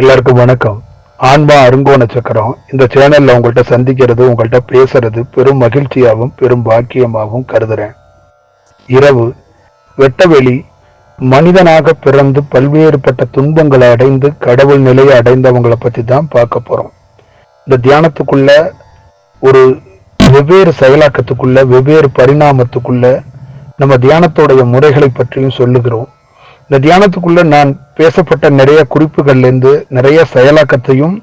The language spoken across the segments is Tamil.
எல்லாருக்கும் வணக்கம். ஆன்மா அருங்கோண சக்கரம். இந்த சேனல்ல உங்கள்கிட்ட சந்திக்கிறது உங்கள்கிட்ட பேசுறது பெரும் மகிழ்ச்சியாகவும் பெரும் பாக்கியமாகவும் கருதுறேன். இரவு வெட்டவெளி மனிதனாக பிறந்து பல்வேறுபட்ட துன்பங்களை அடைந்து கடவுள் நிலையை அடைந்தவங்களை பத்தி தான் பார்க்க போறோம். இந்த தியானத்துக்குள்ள ஒரு வெவ்வேறு செயலாக்கத்துக்குள்ள வெவ்வேறு பரிணாமத்துக்குள்ள நம்ம தியானத்தோடைய முறைகளை பற்றியும் சொல்லுகிறோம். இந்த தியானத்துக்குள்ள நான் பேசப்பட்ட நிறைய குறிப்புகள்ல இருந்து நிறைய செயலாக்கத்தையும்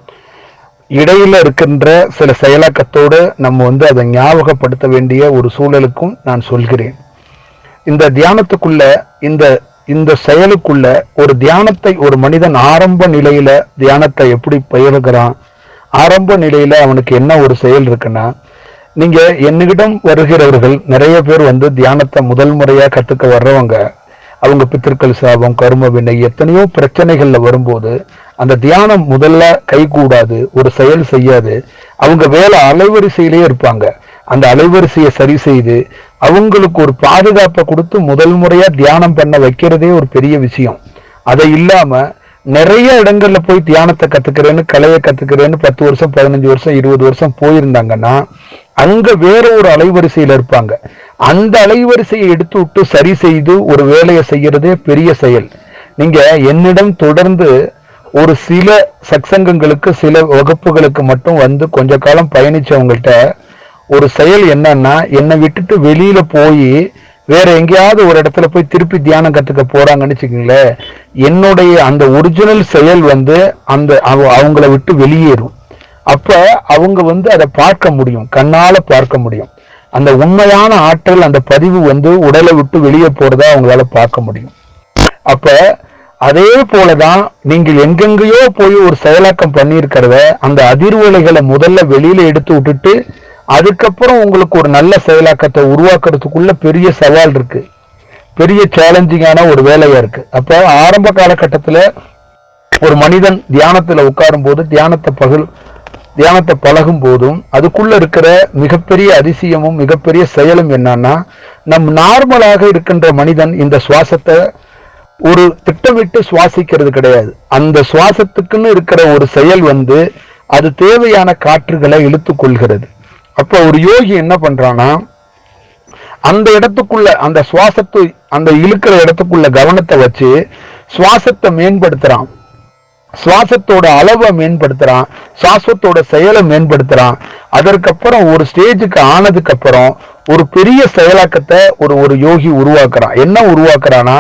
இடையில இருக்கின்ற சில செயலாக்கத்தோடு நம்ம வந்து அதை ஞாபகப்படுத்த வேண்டிய ஒரு சூழலுக்கும் நான் சொல்கிறேன். இந்த தியானத்துக்குள்ள இந்த இந்த செயலுக்குள்ள ஒரு தியானத்தை ஒரு மனிதன் ஆரம்ப நிலையில தியானத்தை எப்படி பயிலுகிறான் ஆரம்ப நிலையில அவனுக்கு என்ன ஒரு செயல் இருக்குன்னா நீங்க என்னிடம் வருகிறவர்கள் நிறைய பேர் வந்து தியானத்தை முதல் முறையா கத்துக்க வர்றவங்க. அவங்க பித்திருக்கள் சாபம் கரும வினை எத்தனையோ பிரச்சனைகள்ல வரும்போது அந்த தியானம் முதல்ல கைகூடாது ஒரு செயல் செய்யாது. அவங்க வேலை அலைவரிசையிலே இருப்பாங்க. அந்த அலைவரிசையை சரி செய்து அவங்களுக்கு ஒரு பாதுகாப்பை கொடுத்து முதல் முறையா தியானம் பண்ண வைக்கிறதே ஒரு பெரிய விஷயம். அதை இல்லாம நிறைய இடங்கள்ல போய் தியானத்தை கத்துக்கிறேன்னு கலையை கத்துக்கிறேன்னு பத்து வருஷம் பதினஞ்சு வருஷம் இருபது வருஷம் போயிருந்தாங்கன்னா அங்க வேற ஒரு அலைவரிசையில இருப்பாங்க. அந்த அலைவரிசையை எடுத்து விட்டு சரி செய்து ஒரு வேலையை செய்யறதே பெரிய செயல். நீங்க என்னிடம் தொடர்ந்து ஒரு சில சக்சங்கங்களுக்கு சில வகுப்புகளுக்கு மட்டும் வந்து கொஞ்ச காலம் பயணிச்சவங்கள்ட்ட ஒரு செயல் என்னன்னா என்னை விட்டுட்டு வெளியில போய் வேற எங்கேயாவது ஒரு இடத்துல போய் திருப்பி தியானம் கத்துக்க போறாங்கன்னு வச்சுக்கோங்களேன் என்னுடைய அந்த ஒரிஜினல் செயல் வந்து அந்த அவ- அவங்கள விட்டு வெளியேறும். அப்ப அவங்க வந்து அதை பார்க்க முடியும். கண்ணால பார்க்க முடியும். அந்த உண்மையான ஆற்றல் அந்த பதிவு வந்து உடலை விட்டு வெளியே போறதா அவங்களால பார்க்க முடியும். அப்ப அதே போலதான் நீங்கள் எங்கெங்கேயோ போய் ஒரு செயலாக்கம் பண்ணியிருக்கிறத அந்த அதிர்வலைகளை முதல்ல வெளியில எடுத்து விட்டுட்டு அதுக்கப்புறம் உங்களுக்கு ஒரு நல்ல செயலாக்கத்தை உருவாக்குறதுக்குள்ள பெரிய சவால் இருக்கு. பெரிய சேலஞ்சிங்கான ஒரு வேலையா இருக்கு. அப்ப ஆரம்ப காலகட்டத்துல ஒரு மனிதன் தியானத்துல உட்காரும் போது தியானத்தை பகல் தியானத்தை பழகும் போதும் அதுக்குள்ள இருக்கிற மிகப்பெரிய அதிசயமும் மிகப்பெரிய செயலும் என்னன்னா நம் நார்மலாக இருக்கின்ற மனிதன் இந்த சுவாசத்தை ஒரு திட்டமிட்டு சுவாசிக்கிறது கிடையாது. அந்த சுவாசத்துக்குன்னு இருக்கிற ஒரு செயல் வந்து அது தேவையான காற்றுகளை இழுத்து கொள்கிறது. அப்ப ஒரு யோகி என்ன பண்றான்னா அந்த இடத்துக்குள்ள அந்த சுவாசத்தை அந்த இழுக்கிற இடத்துக்குள்ள கவனத்தை வச்சு சுவாசத்தை மேம்படுத்துறான். சுவாசத்தோட அளவை மேம்படுத்துறான் சுவாசத்தோட செயலை மேம்படுத்துறான். அதற்கப்புறம் ஒரு ஸ்டேஜுக்கு ஆனதுக்கு அப்புறம் ஒரு பெரிய செயலாக்கத்தை ஒரு ஒரு யோகி உருவாக்குறான். என்ன உருவாக்குறான்னா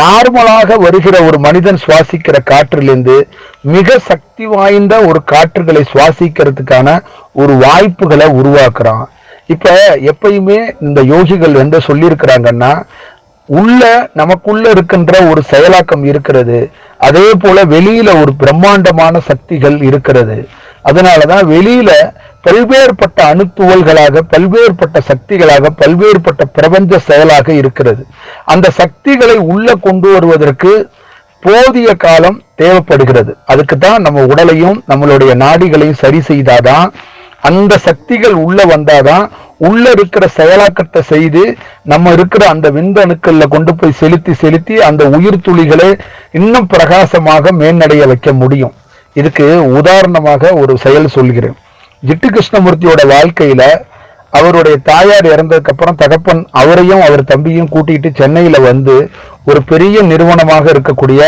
நார்மலாக வருகிற ஒரு மனிதன் சுவாசிக்கிற காற்றிலிருந்து மிக சக்தி வாய்ந்த ஒரு காற்றுகளை சுவாசிக்கிறதுக்கான ஒரு வாய்ப்புகளை உருவாக்குறான். இப்ப எப்பயுமே இந்த யோகிகள் வந்து சொல்லியிருக்கிறாங்கன்னா உள்ள நமக்குள்ள இருக்கின்ற ஒரு செயலாக்கம் இருக்கிறது. அதே போல வெளியில ஒரு பிரம்மாண்டமான சக்திகள் இருக்கிறது. அதனாலதான் வெளியில பல்வேறுபட்ட அணுத்துவல்களாக பல்வேறுபட்ட சக்திகளாக பல்வேறுபட்ட பிரபஞ்ச செயலாக இருக்கிறது. அந்த சக்திகளை உள்ள கொண்டு வருவதற்கு போதிய காலம் தேவைப்படுகிறது. அதுக்கு தான் நம்ம உடலையும் நம்மளுடைய நாடிகளையும் சரி செய்தாதான் அந்த சக்திகள் உள்ள வந்தாதான் உள்ள இருக்கிற செயலாக்கத்தை செய்து நம்ம இருக்கிற அந்த விந்தணுக்கள்ல கொண்டு போய் செலுத்தி செலுத்தி அந்த உயிர் துளிகளை இன்னும் பிரகாசமாக மேன்னடைய வைக்க முடியும். இதுக்கு உதாரணமாக ஒரு செயல் சொல்கிறேன். ஜிட்டு கிருஷ்ணமூர்த்தியோட வாழ்க்கையில அவருடைய தாயார் இறந்ததுக்கு அப்புறம் தகப்பன் அவரையும் அவர் தம்பியும் கூட்டிட்டு சென்னையில வந்து ஒரு பெரிய நிறுவனமாக இருக்கக்கூடிய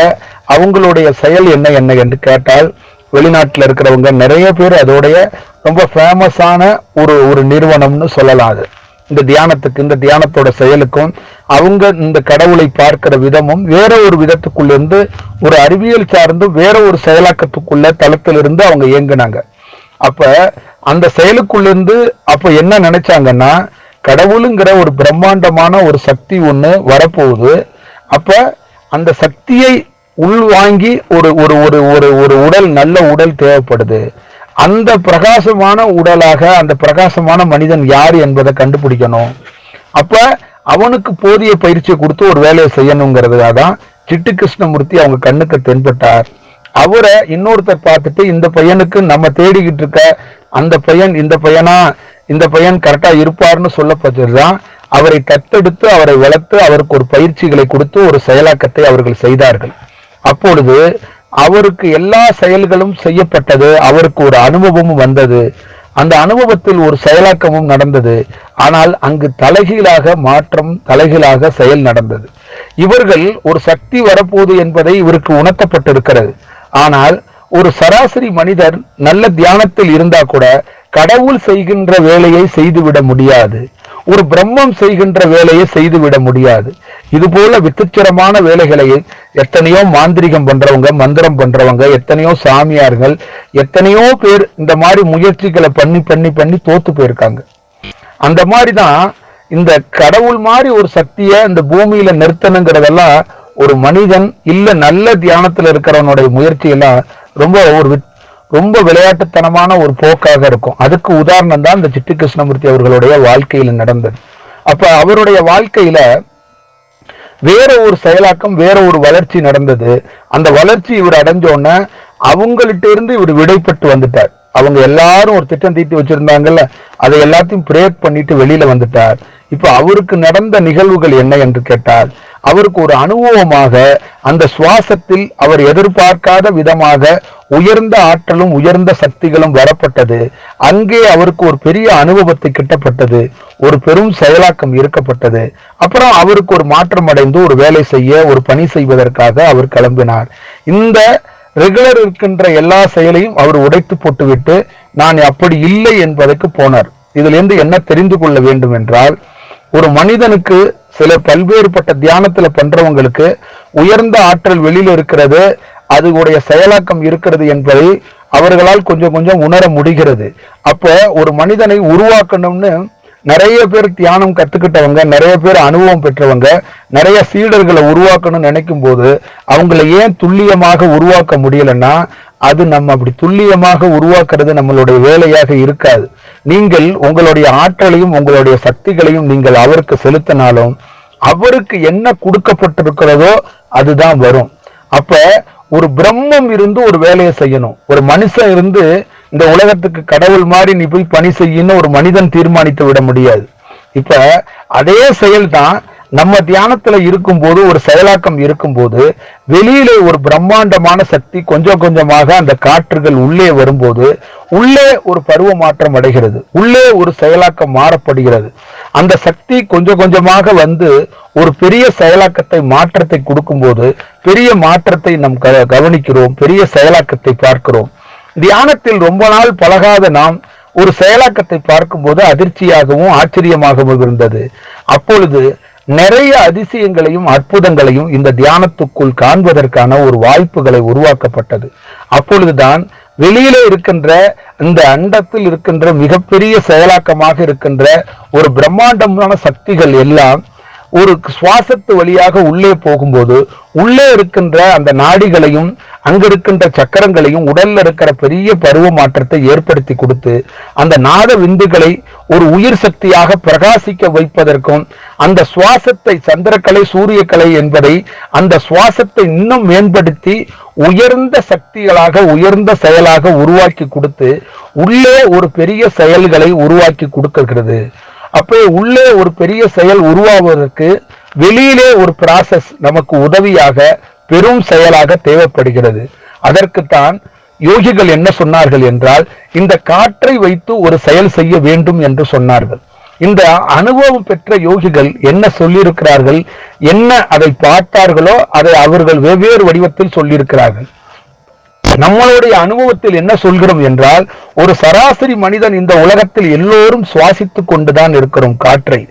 அவங்களுடைய செயல் என்ன என்ன என்று கேட்டால் வெளிநாட்டில் இருக்கிறவங்க நிறைய பேர் அதோடைய ரொம்ப ஃபேமஸான ஒரு ஒரு நிறுவனம்னு சொல்லலாம் அது இந்த தியானத்துக்கு இந்த தியானத்தோட செயலுக்கும் அவங்க இந்த கடவுளை பார்க்கிற விதமும் வேற ஒரு விதத்துக்குள்ளிருந்து ஒரு அறிவியல் சார்ந்து வேற ஒரு செயலாக்கத்துக்குள்ள தளத்திலிருந்து அவங்க இயங்குனாங்க. அப்ப அந்த செயலுக்குள்ளிருந்து அப்ப என்ன நினைச்சாங்கன்னா கடவுளுங்கிற ஒரு பிரம்மாண்டமான ஒரு சக்தி ஒண்ணு வரப்போகுது. அப்ப அந்த சக்தியை உள்வாங்கி ஒரு ஒரு ஒரு ஒரு ஒரு உடல் நல்ல உடல் தேவைப்படுது. அந்த பிரகாசமான உடலாக அந்த பிரகாசமான மனிதன் யார் என்பதை கண்டுபிடிக்கணும். அப்ப அவனுக்கு போதிய பயிற்சியை கொடுத்து ஒரு வேலையை செய்யணுங்கிறதுக்காக தான் சிட்டு கிருஷ்ணமூர்த்தி அவங்க கண்ணுக்கு தென்பட்டார். அவரை இன்னொருத்தர் பார்த்துட்டு இந்த பையனுக்கு நம்ம தேடிக்கிட்டு இருக்க அந்த பையன் இந்த பையனா இந்த பையன் கரெக்டா இருப்பார்னு சொல்லப்பட்டதுதான் அவரை தத்தெடுத்து அவரை வளர்த்து அவருக்கு ஒரு பயிற்சிகளை கொடுத்து ஒரு செயலாக்கத்தை அவர்கள் செய்தார்கள். அப்பொழுது அவருக்கு எல்லா செயல்களும் செய்யப்பட்டது. அவருக்கு ஒரு அனுபவமும் வந்தது. அந்த அனுபவத்தில் ஒரு செயலாக்கமும் நடந்தது. ஆனால் அங்கு தலைகீழாக மாற்றம் தலைகீழாக செயல் நடந்தது. இவர்கள் ஒரு சக்தி வரப்போகுது என்பதை இவருக்கு உணர்த்தப்பட்டிருக்கிறது. ஆனால் ஒரு சராசரி மனிதர் நல்ல தியானத்தில் இருந்தா கூட கடவுள் செய்கின்ற வேலையை செய்துவிட முடியாது. ஒரு பிரம்மம் செய்கின்ற வேலையை செய்துவிட முடியாது. இது போல வித்துச்சரமான வேலைகளை எத்தனையோ மாந்திரிகம் பண்றவங்க மந்திரம் பண்றவங்க எத்தனையோ சாமியார்கள் எத்தனையோ பேர் இந்த மாதிரி முயற்சிகளை பண்ணி பண்ணி பண்ணி தோத்து போயிருக்காங்க. அந்த மாதிரிதான் இந்த கடவுள் மாதிரி ஒரு சக்தியை இந்த பூமியில நிறுத்தணுங்கிறதெல்லாம் ஒரு மனிதன் இல்ல நல்ல தியானத்துல இருக்கிறவனுடைய முயற்சி எல்லாம் ரொம்ப ஒரு ரொம்ப விளையாட்டுத்தனமான ஒரு போக்காக இருக்கும். அதுக்கு உதாரணம் தான் இந்த சிட்டு கிருஷ்ணமூர்த்தி அவர்களுடைய வாழ்க்கையில நடந்தது. அப்ப அவருடைய வாழ்க்கையில வேற ஒரு செயலாக்கம் வேற ஒரு வளர்ச்சி நடந்தது. அந்த வளர்ச்சி இவர் அடைஞ்சோடனே அவங்கள்ட்ட இருந்து இவர் விடைப்பட்டு வந்துட்டார். அவங்க எல்லாரும் ஒரு திட்டம் தீட்டி வச்சிருந்தாங்கல்ல அதை எல்லாத்தையும் பிரேக் பண்ணிட்டு வெளியில வந்துட்டார். இப்ப அவருக்கு நடந்த நிகழ்வுகள் என்ன என்று கேட்டால் அவருக்கு ஒரு அனுபவமாக அந்த சுவாசத்தில் அவர் எதிர்பார்க்காத விதமாக உயர்ந்த ஆற்றலும் உயர்ந்த சக்திகளும் வரப்பட்டது. அங்கே அவருக்கு ஒரு பெரிய அனுபவத்தை கிட்டப்பட்டது. ஒரு பெரும் செயலாக்கம் இருக்கப்பட்டது அப்புறம் அவருக்கு ஒரு மாற்றம் அடைந்து ஒரு வேலை செய்ய ஒரு பணி செய்வதற்காக அவர் கிளம்பினார். இந்த ரெகுலர் இருக்கின்ற எல்லா செயலையும் அவர் உடைத்து போட்டுவிட்டு நான் அப்படி இல்லை என்பதற்கு போனார். இதுல இருந்து என்ன தெரிந்து கொள்ள வேண்டும் என்றால் ஒரு மனிதனுக்கு சில பல்வேறுபட்ட தியானத்துல பண்றவங்களுக்கு உயர்ந்த ஆற்றல் வெளியில இருக்கிறது. அதுடைய செயலாக்கம் இருக்கிறது என்பதை அவர்களால் கொஞ்சம் கொஞ்சம் உணர முடிகிறது. அப்போ ஒரு மனிதனை உருவாக்கணும்னு நிறைய பேர் தியானம் கத்துக்கிட்டவங்க நிறைய பேர் அனுபவம் பெற்றவங்க நிறைய சீடர்களை உருவாக்கணும்னு நினைக்கும் போது அவங்கள ஏன் துல்லியமாக உருவாக்க முடியலன்னா அது நம்ம அப்படி துல்லியமாக உருவாக்குறது நம்மளுடைய வேலையாக இருக்காது. நீங்கள் உங்களுடைய ஆற்றலையும் உங்களுடைய சக்திகளையும் நீங்கள் அவருக்கு செலுத்தினாலும் அவருக்கு என்ன கொடுக்கப்பட்டிருக்கிறதோ அதுதான் வரும். அப்ப ஒரு பிரம்மம் இருந்து ஒரு வேலையை செய்யணும். ஒரு மனுஷன் இருந்து இந்த உலகத்துக்கு கடவுள் மாதிரி நீ போய் பணி செய்யணும் ஒரு மனிதன் தீர்மானித்து விட முடியாது. இப்ப அதே செயல் தான் நம்ம தியானத்துல இருக்கும்போது ஒரு செயலாக்கம் இருக்கும்போது வெளியிலே ஒரு பிரம்மாண்டமான சக்தி கொஞ்சம் கொஞ்சமாக அந்த காற்றுகள் உள்ளே வரும்போது உள்ளே ஒரு பருவ மாற்றம் அடைகிறது. உள்ளே ஒரு செயலாக்கம் மாறப்படுகிறது. அந்த சக்தி கொஞ்சம் கொஞ்சமாக வந்து ஒரு பெரிய செயலாக்கத்தை மாற்றத்தை கொடுக்கும்போது பெரிய மாற்றத்தை நம் க- கவனிக்கிறோம் பெரிய செயலாக்கத்தை பார்க்கிறோம். தியானத்தில் ரொம்ப நாள் பழகாத நாம் ஒரு செயலாக்கத்தை பார்க்கும்போது அதிர்ச்சியாகவும் ஆச்சரியமாகவும் இருந்தது. அப்பொழுது நிறைய அதிசயங்களையும் அற்புதங்களையும் இந்த தியானத்துக்குள் காண்பதற்கான ஒரு வாய்ப்புகளை உருவாக்கப்பட்டது. அப்பொழுதுதான் வெளியிலே இருக்கின்ற இந்த அண்டத்தில் இருக்கின்ற மிகப்பெரிய செயலாக்கமாக இருக்கின்ற ஒரு பிரம்மாண்டமான சக்திகள் எல்லாம் ஒரு சுவாசத்து வழியாக உள்ளே போகும்போது உள்ளே இருக்கின்ற அந்த நாடிகளையும் அங்க இருக்கின்ற சக்கரங்களையும் உடல்ல இருக்கிற பெரிய பருவ மாற்றத்தை ஏற்படுத்தி கொடுத்து அந்த நாத விந்துகளை ஒரு உயிர் சக்தியாக பிரகாசிக்க வைப்பதற்கும் அந்த சுவாசத்தை சந்திரக்கலை சூரியக்கலை என்பதை அந்த சுவாசத்தை இன்னும் மேம்படுத்தி உயர்ந்த சக்திகளாக உயர்ந்த செயலாக உருவாக்கி கொடுத்து உள்ளே ஒரு பெரிய செயல்களை உருவாக்கி கொடுக்கிறது. அப்போ உள்ளே ஒரு பெரிய செயல் உருவாவதற்கு வெளியிலே ஒரு ப்ராசஸ் நமக்கு உதவியாக பெரும் செயலாக தேவைப்படுகிறது. அதற்குத்தான் யோகிகள் என்ன சொன்னார்கள் என்றால் இந்த காற்றை வைத்து ஒரு செயல் செய்ய வேண்டும் என்று சொன்னார்கள். இந்த அனுபவம் பெற்ற யோகிகள் என்ன சொல்லியிருக்கிறார்கள் என்ன அதை பார்த்தார்களோ அதை அவர்கள் வெவ்வேறு வடிவத்தில் சொல்லியிருக்கிறார்கள். நம்மளுடைய அனுபவத்தில் என்ன சொல்கிறோம் என்றால் ஒரு சராசரி மனிதன் இந்த உலகத்தில் எல்லோரும் சுவாசித்துக் கொண்டுதான் இருக்கிறோம் காற்றை.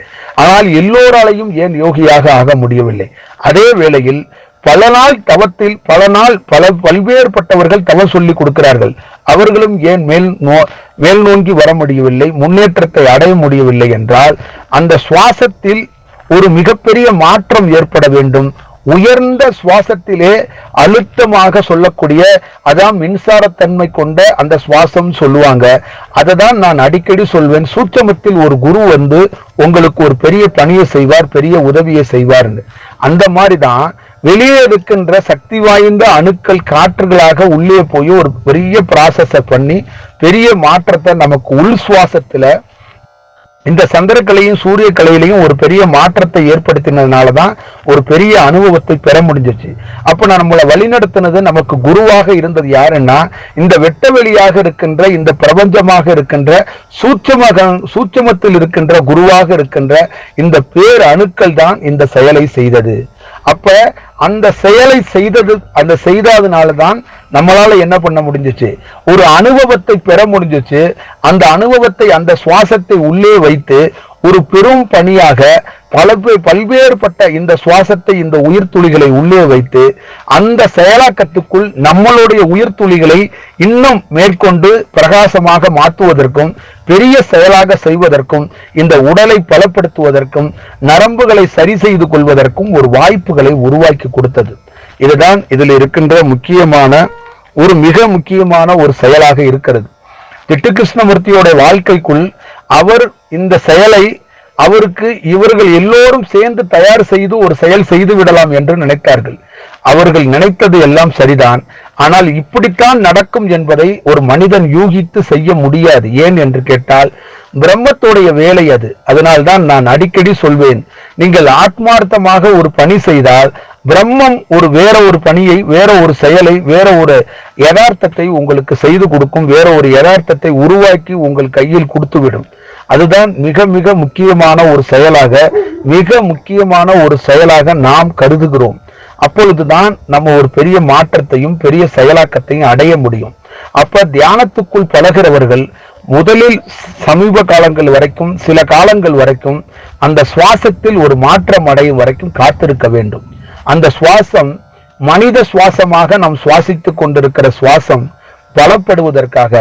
ஆனால் எல்லோராலையும் ஏன் யோகியாக ஆக முடியவில்லை? அதே வேளையில் பல நாள் தவத்தில் பல நாள் பல பல்வேறுபட்டவர்கள் தவ சொல்லி கொடுக்கிறார்கள். அவர்களும் ஏன் மேல் நோ மேல் நோங்கி வர முடியவில்லை முன்னேற்றத்தை அடைய முடியவில்லை என்றால் அந்த சுவாசத்தில் ஒரு மிகப்பெரிய மாற்றம் ஏற்பட வேண்டும். உயர்ந்த சுவாசத்திலே அழுத்தமாக சொல்லக்கூடிய அதான் மின்சாரத்தன்மை கொண்ட அந்த சுவாசம் சொல்லுவாங்க. அதை தான் நான் அடிக்கடி சொல்வேன் சூட்சமத்தில் ஒரு குரு வந்து உங்களுக்கு ஒரு பெரிய பணியை செய்வார் பெரிய உதவியை செய்வார்னு. அந்த மாதிரி தான் வெளியே இருக்கின்ற சக்தி வாய்ந்த அணுக்கள் காற்றுகளாக உள்ளே போய் ஒரு பெரிய ப்ராசஸை பண்ணி பெரிய மாற்றத்தை நமக்கு உள் சுவாசத்துல இந்த சந்திரக்கலையும் சூரிய கலையிலையும் ஒரு பெரிய மாற்றத்தை ஏற்படுத்தினதுனால தான் ஒரு பெரிய அனுபவத்தை பெற முடிஞ்சிச்சு. அப்போ நான் நம்மளை வழிநடத்தினது நமக்கு குருவாக இருந்தது யாருன்னா இந்த வெட்ட வெளியாக இருக்கின்ற இந்த பிரபஞ்சமாக இருக்கின்ற சூட்சமாக சூட்சமத்தில் இருக்கின்ற குருவாக இருக்கின்ற இந்த பேர் அணுக்கள் தான் இந்த செயலை செய்தது. அப்ப அந்த செயலை செய்தது அந்த செய்ததுனால தான் நம்மளால என்ன பண்ண முடிஞ்சுச்சு? ஒரு அனுபவத்தை பெற முடிஞ்சுச்சு. அந்த அனுபவத்தை அந்த சுவாசத்தை உள்ளே வைத்து ஒரு பெரும் பணியாக பல பல்வேறுபட்ட இந்த சுவாசத்தை இந்த உயிர் துளிகளை உள்ளே வைத்து அந்த செயலாக்கத்துக்குள் நம்மளுடைய உயிர் துளிகளை இன்னும் மேற்கொண்டு பிரகாசமாக மாற்றுவதற்கும் பெரிய செயலாக செய்வதற்கும் இந்த உடலை பலப்படுத்துவதற்கும் நரம்புகளை சரி செய்து கொள்வதற்கும் ஒரு வாய்ப்புகளை உருவாக்கி கொடுத்தது. இதுதான் இதில் இருக்கின்ற முக்கியமான ஒரு மிக முக்கியமான ஒரு செயலாக இருக்கிறது. திட்டு கிருஷ்ணமூர்த்தியோட வாழ்க்கைக்குள் அவர் இந்த செயலை அவருக்கு இவர்கள் எல்லோரும் சேர்ந்து தயார் செய்து ஒரு செயல் செய்து விடலாம் என்று நினைத்தார்கள். அவர்கள் நினைத்தது எல்லாம் சரிதான். ஆனால் இப்படித்தான் நடக்கும் என்பதை ஒரு மனிதன் யூகித்து செய்ய முடியாது. ஏன் என்று கேட்டால் பிரம்மத்துடைய வேலை அது. அதனால்தான் நான் அடிக்கடி சொல்வேன் நீங்கள் ஆத்மார்த்தமாக ஒரு பணி செய்தால் பிரம்மம் ஒரு வேற ஒரு பணியை வேற ஒரு செயலை வேற ஒரு யதார்த்தத்தை உங்களுக்கு செய்து கொடுக்கும் வேற ஒரு யதார்த்தத்தை உருவாக்கி உங்கள் கையில் கொடுத்துவிடும். அதுதான் மிக மிக முக்கியமான ஒரு செயலாக மிக முக்கியமான ஒரு செயலாக நாம் கருதுகிறோம். அப்பொழுதுதான் நம்ம ஒரு பெரிய மாற்றத்தையும் பெரிய செயலாக்கத்தையும் அடைய முடியும். அப்ப தியானத்துக்குள் பழகிறவர்கள் முதலில் சமீப காலங்கள் வரைக்கும் சில காலங்கள் வரைக்கும் அந்த சுவாசத்தில் ஒரு மாற்றம் அடையும் வரைக்கும் காத்திருக்க வேண்டும். அந்த சுவாசம் மனித சுவாசமாக நாம் சுவாசித்துக் கொண்டிருக்கிற சுவாசம் பலப்படுவதற்காக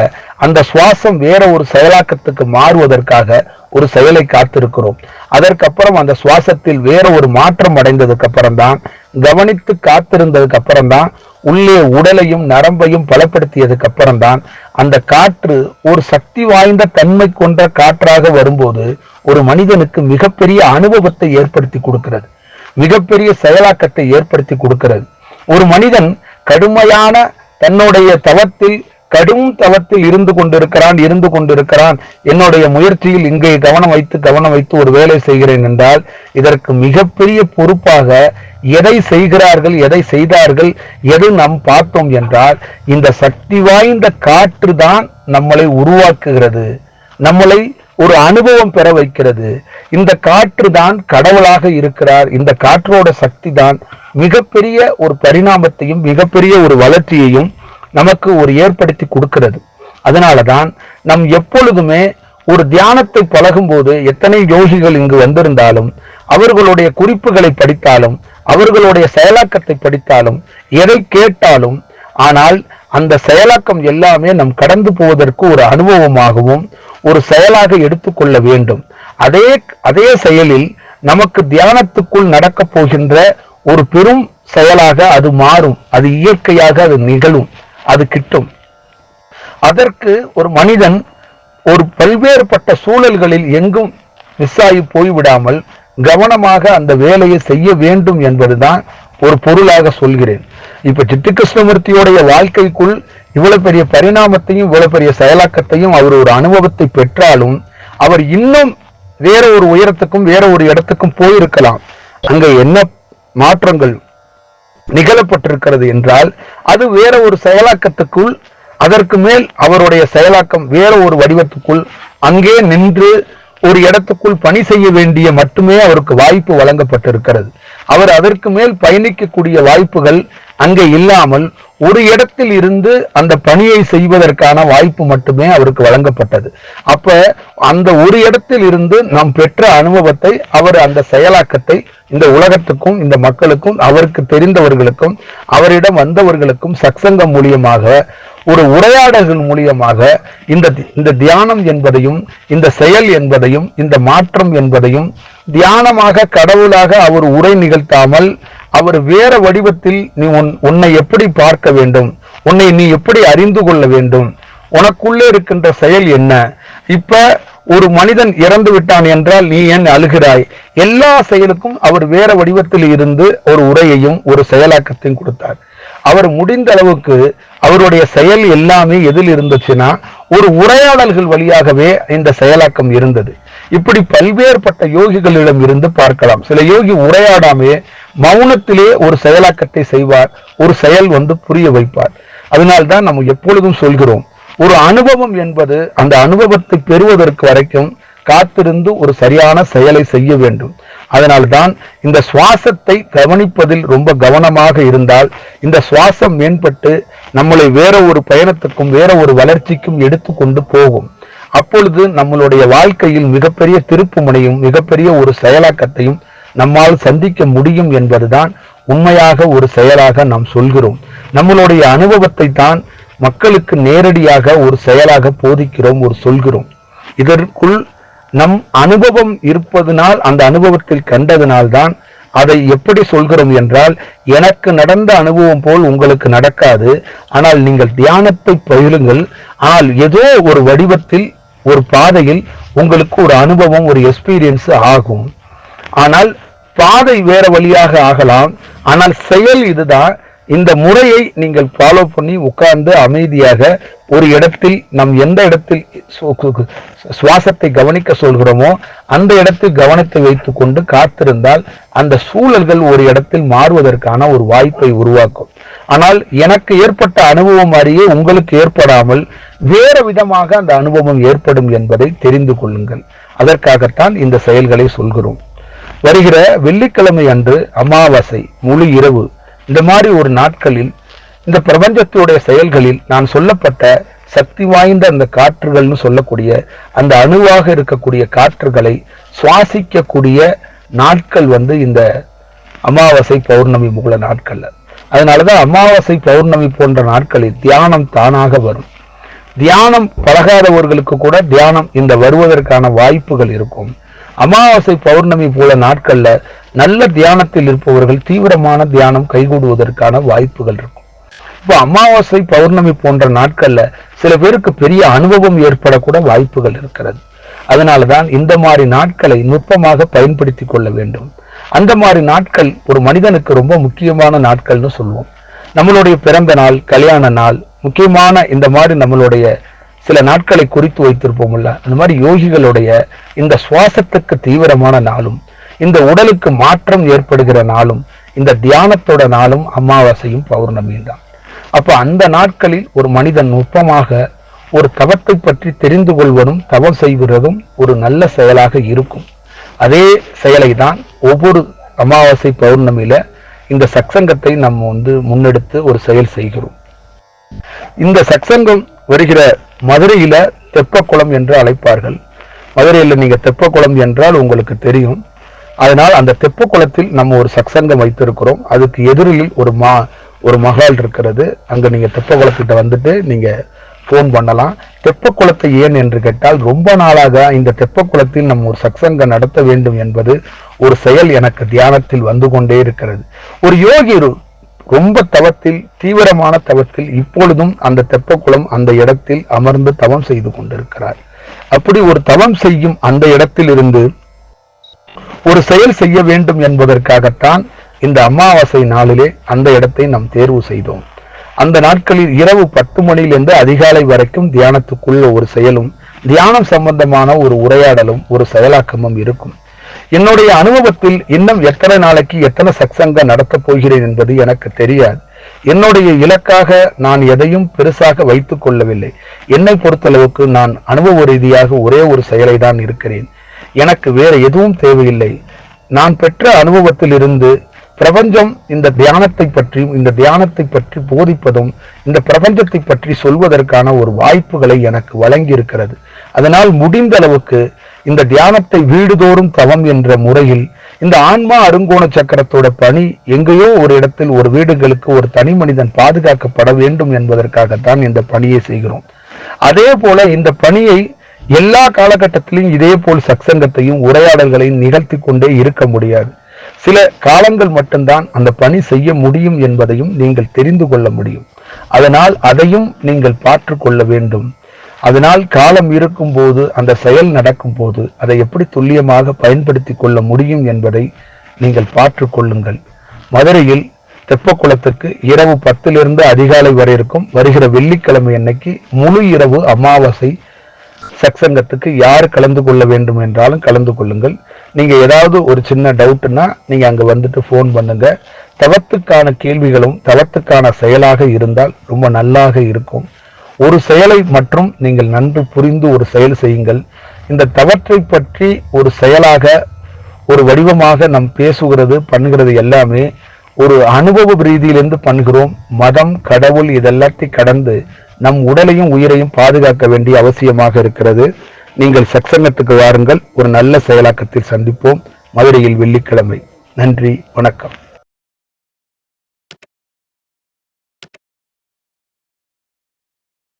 அந்த சுவாசம் வேற ஒரு செயலாக்கத்துக்கு மாறுவதற்காக ஒரு செயலை காத்திருக்கிறோம். அதற்கப்புறம் அந்த சுவாசத்தில் வேற ஒரு மாற்றம் அடைந்ததுக்கு அப்புறம் தான் கவனித்து காத்திருந்ததுக்கு அப்புறம் தான் உள்ளே உடலையும் நரம்பையும் பலப்படுத்தியதுக்கு அப்புறம் தான் அந்த காற்று ஒரு சக்தி வாய்ந்த தன்மை கொண்ட காற்றாக வரும்போது ஒரு மனிதனுக்கு மிகப்பெரிய அனுபவத்தை ஏற்படுத்தி கொடுக்கிறது. மிகப்பெரிய செயலாக்கத்தை ஏற்படுத்தி கொடுக்கிறது. ஒரு மனிதன் கடுமையான தன்னுடைய தவத்தில் கடும் தவத்தில் இருந்து கொண்டிருக்கிறான் இருந்து கொண்டிருக்கிறான். என்னுடைய முயற்சியில் இங்கே கவனம் வைத்து கவனம் வைத்து ஒரு வேலை செய்கிறேன் என்றால் இதற்கு மிகப்பெரிய பொறுப்பாக எதை செய்கிறார்கள் எதை செய்தார்கள் எது நாம் பார்த்தோம் என்றால் இந்த சக்தி வாய்ந்த காற்று தான் நம்மளை உருவாக்குகிறது. நம்மளை ஒரு அனுபவம் பெற வைக்கிறது. இந்த காற்று தான் கடவுளாக இருக்கிறார். இந்த காற்றோட சக்தி தான் மிகப்பெரிய ஒரு பரிணாமத்தையும் மிகப்பெரிய ஒரு வளர்ச்சியையும் நமக்கு ஒரு ஏற்படுத்தி கொடுக்கிறது. அதனாலதான் நம் எப்பொழுதுமே ஒரு தியானத்தை பழகும்போது எத்தனை யோகிகள் இங்கு வந்திருந்தாலும் அவர்களுடைய குறிப்புகளை படித்தாலும் அவர்களுடைய செயலாக்கத்தை படித்தாலும் எதை கேட்டாலும் ஆனால் அந்த செயலாக்கம் எல்லாமே நம் கடந்து போவதற்கு ஒரு அனுபவமாகவும் ஒரு செயலாக எடுத்துக்கொள்ள வேண்டும். அதே அதே செயலில் நமக்கு தியானத்துக்குள் நடக்கப் போகின்ற ஒரு பெரும் செயலாக அது மாறும். அது இயற்கையாக அது நிகழும். அது கிட்டும். அதற்கு ஒரு மனிதன் ஒரு பல்வேறுபட்ட சூழல்களில் எங்கும் மிஸ் ஆகி போய்விடாமல் கவனமாக அந்த வேலையை செய்ய வேண்டும் என்பதுதான் ஒரு பொருளாக சொல்கிறேன். இப்ப சித்து கிருஷ்ணமூர்த்தியோடைய வாழ்க்கைக்குள் இவ்வளவு பெரிய பரிணாமத்தையும் இவ்வளவு பெரிய செயலாக்கத்தையும் அவர் ஒரு அனுபவத்தை பெற்றாலும் அவர் இன்னும் வேற ஒரு உயரத்துக்கும் வேற ஒரு இடத்துக்கும் போயிருக்கலாம். அங்க என்ன மாற்றங்கள் நிகழப்பட்டிருக்கிறது என்றால் அது வேற ஒரு செயலாக்கத்துக்குள் அதற்கு மேல் அவருடைய செயலாக்கம் வேற ஒரு வடிவத்துக்குள் அங்கே நின்று ஒரு இடத்துக்குள் பணி செய்ய வேண்டிய மட்டுமே அவருக்கு வாய்ப்பு வழங்கப்பட்டிருக்கிறது. அவர் அதற்கு மேல் பயணிக்கக்கூடிய வாய்ப்புகள் அங்கே இல்லாமல் ஒரு இடத்தில் இருந்து அந்த பணியை செய்வதற்கான வாய்ப்பு மட்டுமே அவருக்கு வழங்கப்பட்டது. அப்ப அந்த ஒரு இடத்தில் இருந்து நாம் பெற்ற அனுபவத்தை அவர் அந்த செயலாக்கத்தை இந்த உலகத்துக்கும் இந்த மக்களுக்கும் அவருக்கு தெரிந்தவர்களுக்கும் அவரிடம் வந்தவர்களுக்கும் சக்சங்கம் மூலியமாக ஒரு உரையாடல்கள் மூலியமாக இந்த இந்த தியானம் என்பதையும் இந்த செயல் என்பதையும் இந்த மாற்றம் என்பதையும் தியானமாக கடவுளாக அவர் உரை நிகழ்த்தாமல் அவர் வேற வடிவத்தில் நீ உன் உன்னை எப்படி பார்க்க வேண்டும்? உன்னை நீ எப்படி அறிந்து கொள்ள வேண்டும்? உனக்குள்ளே இருக்கின்ற செயல் என்ன? இப்ப ஒரு மனிதன் இறந்து விட்டான் என்றால் நீ ஏன் அழுகிறாய்? எல்லா செயலுக்கும் அவர் வேற வடிவத்தில் இருந்து ஒரு உரையையும் ஒரு செயலாக்கத்தையும் கொடுத்தார். அவர் முடிந்த அளவுக்கு அவருடைய செயல் எல்லாமே எதில் இருந்துச்சுன்னா ஒரு உரையாடல்கள் வழியாகவே இந்த செயலாக்கம் இருந்தது. இப்படி பல்வேறுபட்ட யோகிகளிடம் இருந்து பார்க்கலாம். சில யோகி உரையாடாமே மௌனத்திலே ஒரு செயலாக்கத்தை செய்வார் ஒரு செயல் வந்து புரிய வைப்பார். அதனால்தான் நம்ம எப்பொழுதும் சொல்கிறோம் ஒரு அனுபவம் என்பது அந்த அனுபவத்தை பெறுவதற்கு வரைக்கும் காத்திருந்து ஒரு சரியான செயலை செய்ய வேண்டும். அதனால்தான் இந்த சுவாசத்தை கவனிப்பதில் ரொம்ப கவனமாக இருந்தால் இந்த சுவாசம் மேம்பட்டு நம்மளை வேற ஒரு பயணத்துக்கும் வேற ஒரு வளர்ச்சிக்கும் எடுத்துக்கொண்டு போகும். அப்பொழுது நம்மளுடைய வாழ்க்கையில் மிகப்பெரிய திருப்பு முனையும் மிகப்பெரிய ஒரு செயலாக்கத்தையும் நம்மால் சந்திக்க முடியும் என்பதுதான் உண்மையாக ஒரு செயலாக நாம் சொல்கிறோம். நம்மளுடைய அனுபவத்தை தான் மக்களுக்கு நேரடியாக ஒரு செயலாக போதிக்கிறோம் ஒரு சொல்கிறோம். இதற்குள் நம் அனுபவம் இருப்பதனால் அந்த அனுபவத்தில் கண்டதனால் தான் அதை எப்படி சொல்கிறோம் என்றால் எனக்கு நடந்த அனுபவம் போல் உங்களுக்கு நடக்காது. ஆனால் நீங்கள் தியானத்தை பயிலுங்கள் ஆனால் ஏதோ ஒரு வடிவத்தில் ஒரு பாதையில் உங்களுக்கு ஒரு அனுபவம் ஒரு எக்ஸ்பீரியன்ஸ் ஆகும். ஆனால் பாதை வேற வழியாக ஆகலாம். ஆனால் செயல் இதுதான். இந்த முறையை நீங்கள் ஃபாலோ பண்ணி உட்கார்ந்து அமைதியாக ஒரு இடத்தில் நம் எந்த இடத்தில் சு- கு- சுவாசத்தை கவனிக்க சொல்கிறோமோ அந்த இடத்தில் கவனத்தை வைத்து கொண்டு காத்திருந்தால் அந்த சூழல்கள் ஒரு இடத்தில் மாறுவதற்கான ஒரு வாய்ப்பை உருவாக்கும். ஆனால் எனக்கு ஏற்பட்ட அனுபவம் மாதிரியே உங்களுக்கு ஏற்படாமல் வேறு விதமாக அந்த அனுபவம் ஏற்படும் என்பதை தெரிந்து கொள்ளுங்கள். அதற்காகத்தான் இந்த செயல்களை சொல்கிறோம். வருகிற வெள்ளிக்கிழமை அன்று அமாவாசை முழு இரவு. இந்த மாதிரி ஒரு நாட்களில் இந்த பிரபஞ்சத்துடைய செயல்களில் நான் சொல்லப்பட்ட சக்தி வாய்ந்த அந்த காற்றுகள்னு சொல்லக்கூடிய அந்த அணுவாக இருக்கக்கூடிய காற்றுகளை சுவாசிக்கக்கூடிய நாட்கள் வந்து இந்த அமாவாசை பௌர்ணமி மூல நாட்கள்ல. அதனாலதான் அமாவாசை பௌர்ணமி போன்ற நாட்களில் தியானம் தானாக வரும். தியானம் பழகாதவர்களுக்கு கூட தியானம் இந்த வருவதற்கான வாய்ப்புகள் இருக்கும். அமாவாசை பௌர்ணமி போல நாட்கள்ல நல்ல தியானத்தில் இருப்பவர்கள் தீவிரமான தியானம் கைகூடுவதற்கான வாய்ப்புகள் இருக்கும். இப்போ அமாவாசை பௌர்ணமி போன்ற நாட்கள்ல சில பேருக்கு பெரிய அனுபவம் ஏற்படக்கூட வாய்ப்புகள் இருக்கிறது. அதனாலதான் இந்த மாதிரி நாட்களை நுட்பமாக பயன்படுத்தி கொள்ள வேண்டும். அந்த மாதிரி நாட்கள் ஒரு மனிதனுக்கு ரொம்ப முக்கியமான நாட்கள்னு சொல்லுவோம் நம்மளுடைய பிறந்த நாள் கல்யாண நாள் முக்கியமான இந்த மாதிரி நம்மளுடைய சில நாட்களை குறித்து வைத்திருப்போம்ல அந்த மாதிரி யோகிகளுடைய இந்த சுவாசத்துக்கு தீவிரமான நாளும் இந்த உடலுக்கு மாற்றம் ஏற்படுகிற நாளும் இந்த தியானத்தோட நாளும் அமாவாசையும் பௌர்ணமியும் தான். அப்ப அந்த நாட்களில் ஒரு மனிதன் நுட்பமாக ஒரு தவத்தை பற்றி தெரிந்து கொள்வதும் தவம் செய்கிறதும் ஒரு நல்ல செயலாக இருக்கும். அதே செயலை தான் ஒவ்வொரு அமாவாசை பௌர்ணமியில இந்த சக்சங்கத்தை நம்ம வந்து முன்னெடுத்து ஒரு செயல் செய்கிறோம். இந்த சக்சங்கம் வருகிற மதுரையில் தெப்பக்குளம் என்று அழைப்பார்கள். மதுரையில் நீங்கள் தெப்பக்குளம் என்றால் உங்களுக்கு தெரியும். அதனால் அந்த தெப்பக்குளத்தில் நம்ம ஒரு சக்சங்கம் வைத்திருக்கிறோம். அதுக்கு எதிரில் ஒரு மா ஒரு மகால் இருக்கிறது. அங்கே நீங்கள் தெப்பக்குளத்திட்ட வந்துட்டு நீங்கள் ஃபோன் பண்ணலாம். தெப்பக்குளத்தை ஏன் என்று கேட்டால் ரொம்ப நாளாக இந்த தெப்பக்குளத்தில் நம்ம ஒரு சக்சங்கம் நடத்த வேண்டும் என்பது ஒரு செயல் எனக்கு தியானத்தில் வந்து கொண்டே இருக்கிறது. ஒரு யோகி ரொம்ப தவத்தில் தீவிரமான தவத்தில் இப்பொழுதும் அந்த தெப்பக்குளம் அந்த இடத்தில் அமர்ந்து தவம் செய்து கொண்டிருக்கிறார். அப்படி ஒரு தவம் செய்யும் அந்த இடத்தில் இருந்து ஒரு செயல் செய்ய வேண்டும் என்பதற்காகத்தான் இந்த அமாவாசை நாளிலே அந்த இடத்தை நாம் தேர்வு செய்தோம். அந்த நாட்களில் இரவு பத்து மணியிலிருந்து அதிகாலை வரைக்கும் தியானத்துக்குள்ள ஒரு செயலும் தியானம் சம்பந்தமான ஒரு உரையாடலும் ஒரு செயலாக்கமும் இருக்கும். என்னுடைய அனுபவத்தில் இன்னும் எத்தனை நாளைக்கு எத்தனை சத்சங்க நடத்தப் போகிறேன் என்பது எனக்கு தெரியாது. என்னுடைய இலக்காக நான் எதையும் பெருசாக வைத்துக் கொள்ளவில்லை. என்னை பொறுத்தளவுக்கு நான் அனுபவ ரீதியாக ஒரே ஒரு செயலை தான் இருக்கிறேன். எனக்கு வேற எதுவும் தேவையில்லை. நான் பெற்ற அனுபவத்தில் இருந்து பிரபஞ்சம் இந்த தியானத்தை பற்றியும் இந்த தியானத்தை பற்றி போதிப்பதும் இந்த பிரபஞ்சத்தை பற்றி சொல்வதற்கான ஒரு வாய்ப்புகளை எனக்கு வழங்கி இருக்கிறது அதனால் முடிந்த அளவுக்கு இந்த தியானத்தை வீடுதோறும் தவம் என்ற முறையில் இந்த ஆன்மா அருங்கோண சக்கரத்தோட பணி எங்கேயோ ஒரு இடத்தில் ஒரு வீடுகளுக்கு ஒரு தனி மனிதன் பாதுகாக்கப்பட வேண்டும் என்பதற்காகத்தான் இந்த பணியை செய்கிறோம். அதே போல இந்த பணியை எல்லா காலகட்டத்திலும் இதே போல் சக்சங்கத்தையும் உரையாடல்களையும் நிகழ்த்தி கொண்டே இருக்க முடியாது. சில காலங்கள் மட்டும்தான் அந்த பணி செய்ய முடியும் என்பதையும் நீங்கள் தெரிந்து கொள்ள முடியும். அதனால் அதையும் நீங்கள் பார்த்து கொள்ள வேண்டும். அதனால் காலம் இருக்கும் போது அந்த செயல் நடக்கும் போது அதை எப்படி துல்லியமாக பயன்படுத்தி கொள்ள முடியும் என்பதை நீங்கள் பார்த்து கொள்ளுங்கள். மதுரையில் தெப்பக்குளத்துக்கு இரவு பத்திலிருந்து அதிகாலை வரை இருக்கும் வருகிற வெள்ளிக்கிழமை அன்னைக்கு முழு இரவு அமாவாசை சத்சங்கத்துக்கு யார் கலந்து கொள்ள வேண்டும் என்றாலும் கலந்து கொள்ளுங்கள். நீங்க ஏதாவது ஒரு சின்ன டவுட்னா நீங்க அங்க வந்துட்டு ஃபோன் பண்ணுங்க. தவத்துக்கான கேள்விகளும் தவத்துக்கான செயலாக இருந்தால் ரொம்ப நல்லாக இருக்கும். ஒரு செயலை மற்றும் நீங்கள் நன்கு புரிந்து ஒரு செயல் செய்யுங்கள். இந்த தவற்றை பற்றி ஒரு செயலாக ஒரு வடிவமாக நம் பேசுகிறது பண்ணுகிறது எல்லாமே ஒரு அனுபவ ரீதியிலிருந்து பண்ணுகிறோம். மதம் கடவுள் இதெல்லாத்தையும் கடந்து நம் உடலையும் உயிரையும் பாதுகாக்க வேண்டிய அவசியமாக இருக்கிறது. நீங்கள் சக்சங்கத்துக்கு வாருங்கள். ஒரு நல்ல செயலாக்கத்தில் சந்திப்போம். மதுரையில் வெள்ளிக்கிழமை. நன்றி. வணக்கம்.